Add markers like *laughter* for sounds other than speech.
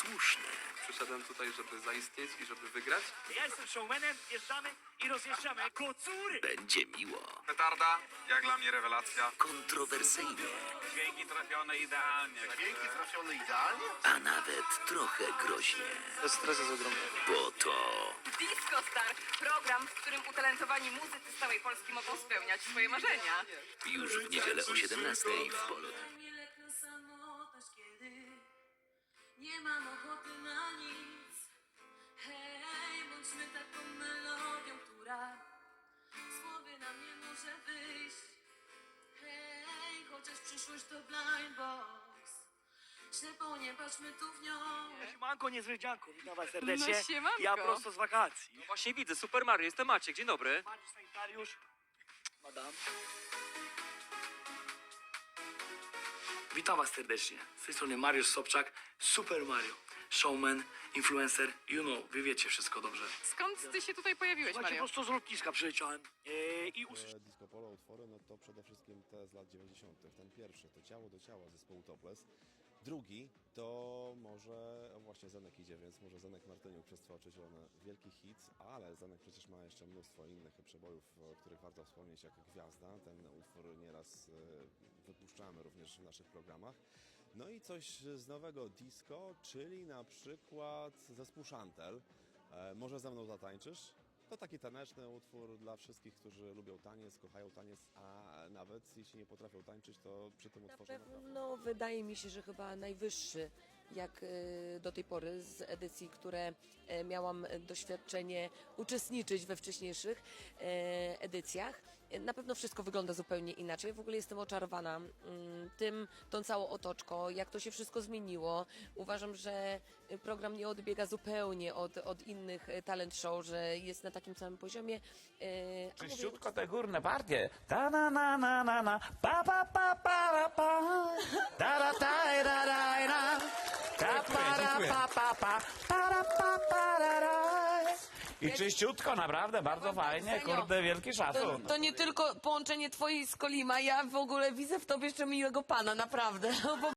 słuszny. Przyszedłem tutaj, żeby zaistnieć i żeby wygrać. Ja jestem showmanem, jeżdżamy i rozjeżdżamy kocury. Będzie miło, Petarda, jak dla mnie rewelacja. kontrowersyjnie, Dźwięki trafione idealnie. Dźwięki trafione idealnie? a nawet trochę groźnie. Stres jest ogromny. Bo to Disco Star, program, w którym utalentowani muzycy z całej Polski mogą spełniać swoje marzenia. już w niedzielę o 17 w Polu. Hej, bądźmy taką melodią, która słowy nam nie może wyjść. Hej, chociaż przyszłość to blind box. Ślepo nie patrzmy tu w nią. Siemanko, niezłe dzianko, witam was serdecznie. No, siemanko. Ja prosto z wakacji. Właśnie widzę, Super Mario, jestem Maciek, dzień dobry. Mariusz Sanitariusz, madam. Witam Was serdecznie. Z tej strony Mariusz Sobczak, Super Mario, showman, influencer, you know, wy wiecie wszystko dobrze. Skąd ty się tutaj pojawiłeś, Słuchajcie, Mario? prosto z lotniska przyleciałem e, i usłyszałem. E, Disco polo utwory, no to przede wszystkim te z lat 90. Ten pierwszy to Ciało do ciała zespołu Topless. Drugi to może, o właśnie Zenek idzie, więc może Zenek Martyniuk przez Twoje Zielone. Wielki hit, ale Zenek przecież ma jeszcze mnóstwo innych przebojów, o których warto wspomnieć, jak Gwiazda. Ten utwór nieraz e, wypuszczamy również w naszych programach. No i coś z nowego disco, czyli na przykład zespół Chantel. E, może ze mną zatańczysz? To taki taneczny utwór dla wszystkich, którzy lubią taniec, kochają taniec, a nawet jeśli nie potrafią tańczyć, to przy tym Na utworze pewno wydaje mi się, że chyba najwyższy jak y, do tej pory z edycji, które e, miałam doświadczenie uczestniczyć we wcześniejszych e, edycjach. E, Na pewno wszystko wygląda zupełnie inaczej. W ogóle jestem oczarowana mm, tym, tą całą otoczką, jak to się wszystko zmieniło. Uważam, że program nie odbiega zupełnie od, od innych e, talent show, że jest na takim samym poziomie. e, Czyściutko te górne partie. Ta na na na na na. Pa pa pa pa pa. Ra ra ra. Ta pa pa pa. Pa. I czyściutko, naprawdę, bardzo fajnie. Senio, Kurde, wielki To, szacun. to nie tylko połączenie twojej z Kolima, ja w ogóle widzę w tobie jeszcze miłego pana, naprawdę. *laughs* Bo